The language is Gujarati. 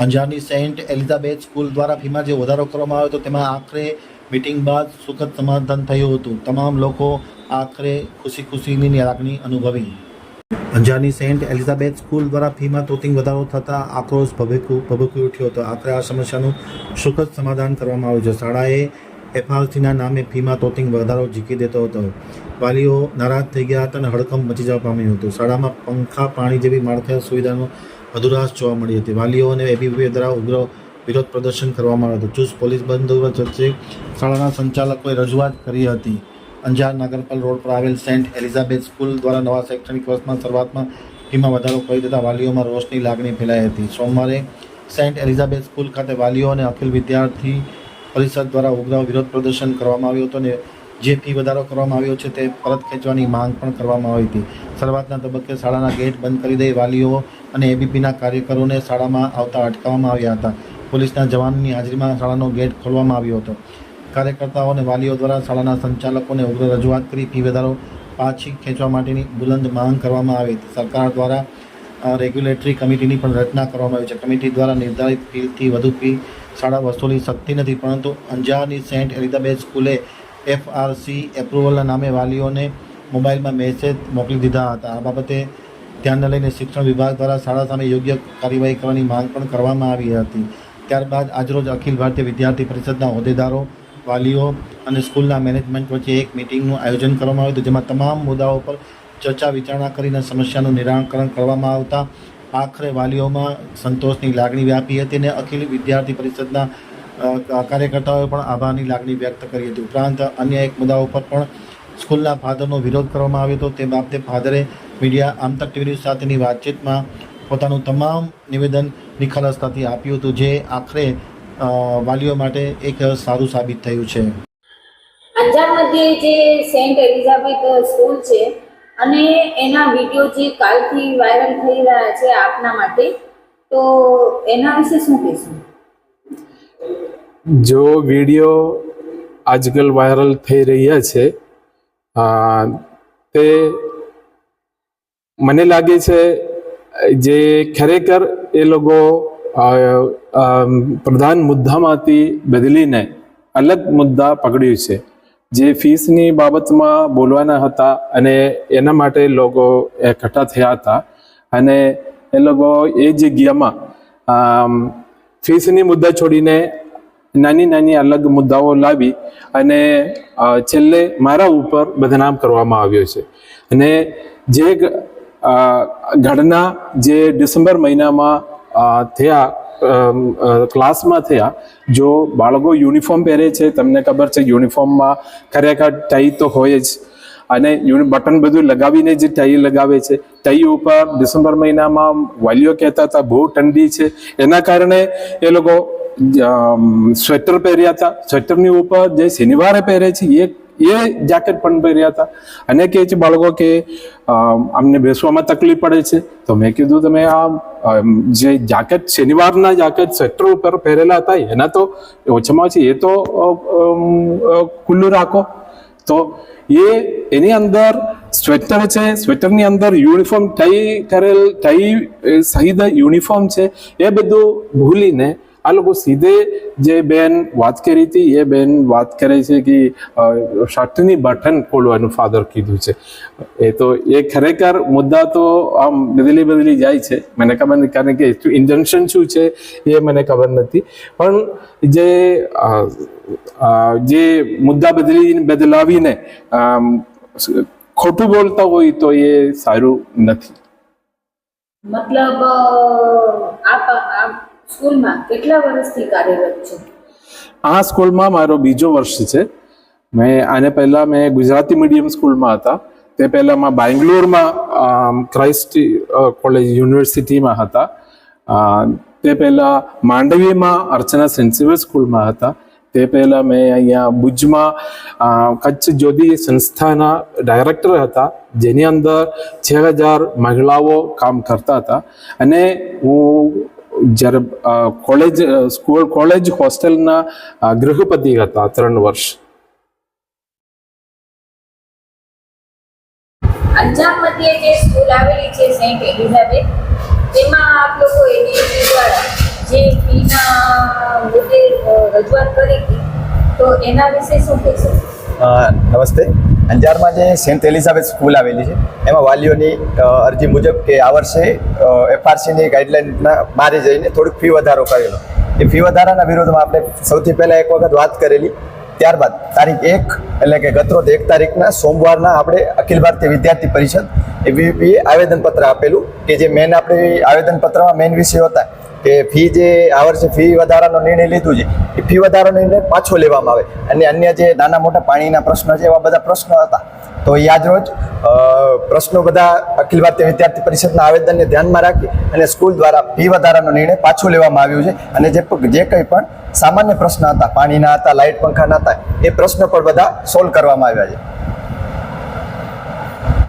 અંજારની સેન્ટ એલિઝાબેથ સ્કૂલ દ્વારા ફીમાં જે વધારો કરવામાં આવ્યો હતો, તેમાં આખરે મિટિંગ બાદ સુખદ સમાધાન થયું હતું. તમામ લોકો આખરે ખુશી ખુશીની લાગણી અનુભવી. અંજારની સેન્ટ એલિઝાબેથ સ્કૂલ દ્વારા ફીમાં તોતિંગ વધારો થતાં આક્રોશ ભભૂકી ભભૂકી ઉઠ્યો હતો. આખરે આ સમસ્યાનું સુખદ સમાધાન કરવામાં આવ્યું છે. શાળાએ એફઆરસીના નામે ફીમાં તોતિંગ વધારો ઝીકી દેતો હતો. વાલીઓ નારાજ થઈ ગયા હતા અને હડકંપ મચી જવા પામ્યું હતું. શાળામાં પંખા, પાણી જેવી માળખા સુવિધાનો અધુરાશ જોવા મળી હતી. વાલીઓને એબીવીપી દ્વારા ઉગ્ર વિરોધ પ્રદર્શન કરવામાં આવ્યું હતું. ચુસ્ત પોલીસ બંદોબસ્ત વચ્ચે શાળાના સંચાલકોએ રજૂઆત કરી હતી. અંજાર નાગરપાલ રોડ પર આવેલ સેન્ટ એલિઝાબેથ સ્કૂલ દ્વારા નવા શૈક્ષણિક વર્ષમાં શરૂઆતમાં ફીમાં વધારો કરી દેતા વાલીઓમાં રોષની લાગણી ફેલાઈ હતી. સોમવારે સેન્ટ એલિઝાબેથ સ્કૂલ ખાતે વાલીઓ અને અખિલ વિદ્યાર્થી પરિષદ દ્વારા ઉગ્ર વિરોધ પ્રદર્શન કરવામાં આવ્યું હતું અને જે ફી વધારો કરવામાં આવ્યો છે તે પરત ખેંચવાની માંગ પણ કરવામાં આવી હતી. શરૂઆતના તબક્કે શાળાના ગેટ બંધ કરી દઈ વાલીઓ અને એબીપીના કાર્યકરોને શાળામાં આવતા અટકાવવામાં આવ્યા હતા. પોલીસના જવાનની હાજરીમાં શાળાનો ગેટ ખોલવામાં આવ્યો હતો. કાર્યકર્તાઓ અને વાલીઓ દ્વારા શાળાના સંચાલકોને ઉગ્ર રજૂઆત કરી ફી વધારો પાછી ખેંચવા માટેની બુલંદ માંગ કરવામાં આવી હતી. સરકાર દ્વારા રેગ્યુલેટરી કમિટીની પણ રચના કરવામાં આવી છે. કમિટી દ્વારા નિર્ધારિત ફીથી વધુ ફી શાળા વસૂલી શકતી નથી, પરંતુ અંજારની સેન્ટ એલિઝાબેથ સ્કૂલે એફઆરસી એપ્રુવલના નામે વાલીઓને મોબાઈલમાં મેસેજ મોકલી દીધા હતા. આ બાબતે ધ્યાનને લઈને શિક્ષણ વિભાગ દ્વારા શાળા સામે યોગ્ય કાર્યવાહી કરવાની માંગ પણ કરવામાં આવી હતી. ત્યારબાદ આજરોજ અખિલ ભારતીય વિદ્યાર્થી પરિષદના હોદ્દેદારો, વાલીઓ અને સ્કૂલના મેનેજમેન્ટ વચ્ચે એક મિટિંગનું આયોજન કરવામાં આવ્યું હતું, જેમાં તમામ મુદ્દાઓ પર ચર્ચા વિચારણા કરીને સમસ્યાનું નિરાકરણ કરવામાં આવતા આખરે વાલીઓમાં સંતોષની લાગણી વ્યાપી હતી અને અખિલ વિદ્યાર્થી પરિષદના કાર્યકર્તાઓએ પણ આભારની લાગણી વ્યક્ત કરી હતી. ઉપરાંત અન્ય એક મુદ્દા ઉપર પણ સ્કૂલના ફાધરનો વિરોધ કરવામાં આવ્યો હતો. તે બાબતે ફાધરે મીડિયા આમતક ટીવી સાથેની વાતચીતમાં પોતાનું તમામ નિવેદન નિખાલસતાથી આપ્યું હતું, જે આખરે વાલીઓ માટે એક સારું સાબિત થયું છે. અંજાર જે સેન્ટ એલિઝાબેથ સ્કૂલ છે, અને એના વીડિયો જે કાલથી વાયરલ થઈ રહ્યા છે આપના માટે, તો એના વિશે શું કહેશું? જો વીડિયો આજકાલ વાયરલ થઈ રહ્યા છે તે મને લાગે છે, જે ખરેખર એ લોકો પ્રધાન મુદ્દામાંથી બદલીને અલગ મુદ્દા પકડ્યું છે. જે ફીસની બાબતમાં બોલવાના હતા અને એના માટે લોકો એકઠા થયા હતા અને એ લોકો એ જગ્યામાં ફીસની મુદ્દા છોડીને નાની નાની અલગ મુદ્દાઓ લાવી અને છેલ્લે મારા ઉપર બદનામ કરવામાં આવ્યો છે. અને જે ઘટના જે ડિસેમ્બર મહિનામાં થયા ક્લાસમાં થયા, જો બાળકો યુનિફોર્મ પહેરે છે, તમને ખબર છે યુનિફોર્મમાં ખરેખર ટાઈ તો હોય જ. અને બટન બધું લગાવીને જે ટાઈ લગાવે છે. ટાઈ ઉપર ડિસેમ્બર મહિનામાં વાલીઓ કહેતા હતા, બહુ ઠંડી છે. એના કારણે એ લોકો સ્વેટર પહેર્યા હતા. સ્વેટરની ઉપર જે શનિવારે પહેરે છે એ એ જેકેટ પણ પહેર્યા હતા. અને કહે છે બાળકો કે અમ, અમને બેસવામાં તકલીફ પડે છે. તો મેં કીધું તમે આ જે જાકેટ શનિવારના જેકેટ સ્વેટર ઉપર પહેરેલા હતા એના તો ઓછામાં ઓછી એ તો ખુલ્લું રાખો. તો એ એની અંદર સ્વેટર છે સ્વેટરની અંદર યુનિફોર્મ ટાઈ કરેલ અ, સહિત યુનિફોર્મ છે એ બધું ભૂલીને આ લોકો સીધે જે બેન વાત કરી હતી, એ બેન વાત કરે છે કે શર્ટની બટન ખોલવાનું ફાધર કીધું છે. એ તો એ ખરેખર મુદ્દા તો આમ બદલી બદલી જાય છે. મને ખબર નથી, કારણ કે ઇન્ટેન્શન શું છે એ મને ખબર નથી. પણ જે જે મુદ્દા બદલી, બદલાવીને ખોટું બોલતા હોય તો એ સારું નથી. મતલબ આપ સ્કૂલમાં કેટલા વર્ષથી કાર્યરત છો? આ સ્કૂલમાં મારો બીજો વર્ષ છે. મેં આને પહેલાં મેં ગુજરાતી મીડિયમ સ્કૂલમાં હતા. તે પહેલાં મેં બેંગ્લોરમાં ક્રાઇસ્ટ કોલેજ યુનિવર્સિટીમાં હતા. તે પહેલાં માંડવીમાં અર્ચના સેન્ટ સ્કૂલમાં હતા. તે પહેલાં મેં અહીંયા ભુજમાં કચ્છ જ્યોતિ સંસ્થાના ડાયરેક્ટર હતા, જેની અંદર છ હજાર મહિલાઓ કામ કરતા હતા. અને હું જ્યારે કોલેજ સ્કૂલ કોલેજ હોસ્ટેલના ગૃહપતિ હતા ત્રણ વર્ષ. અંજાર મધ્યે જે સ્કૂલ આવેલી છે સેન્ટ એલિઝાબેથ તેમાં આપ લોકો એબીવીપી દ્વારા જે ફીના મુદ્દે રજૂઆત કરી હતી તો એના વિશે શું કહેશો? નમસ્તે. અંજારમાં જે સેન્ટ એલિઝાબેથ સ્કૂલ આવેલી છે, એમાં વાલીઓની અરજી મુજબ કે આ વર્ષે એફઆરસીની ગાઈડલાઇનના બહાર જઈને થોડીક ફી વધારો કરેલો. એ ફી વધારાના વિરોધમાં આપણે સૌથી પહેલાં એક વખત વાત કરેલી. ત્યારબાદ તારીખ એક એટલે કે ગતરોજ એક તારીખના સોમવારના આપણે અખિલ ભારતીય વિદ્યાર્થી પરિષદ એબીવીપીએ આવેદનપત્ર આપેલું કે જે મેન આપણે આવેદનપત્રમાં મેન વિષય હતા કે ફી જે આ વર્ષે ફી વધારાનો નિર્ણય લીધું છે, એ ફી વધારાનો નિર્ણય પાછો લેવામાં આવે. અને અન્ય જે નાના મોટા પાણીના પ્રશ્નો છે, એવા બધા પ્રશ્નો હતા. તો યાદ રોજ પ્રશ્નો બધા અખિલ ભારતીય વિદ્યાર્થી પરિષદના આવેદનને ધ્યાનમાં રાખી અને સ્કૂલ દ્વારા ફી વધારાનો નિર્ણય પાછો લેવામાં આવ્યો છે. અને જે જે કંઈ પણ સામાન્ય પ્રશ્ન હતા, પાણીના હતા, લાઇટ પંખાના હતા, એ પ્રશ્નો પણ બધા સોલ્વ કરવામાં આવ્યા છે.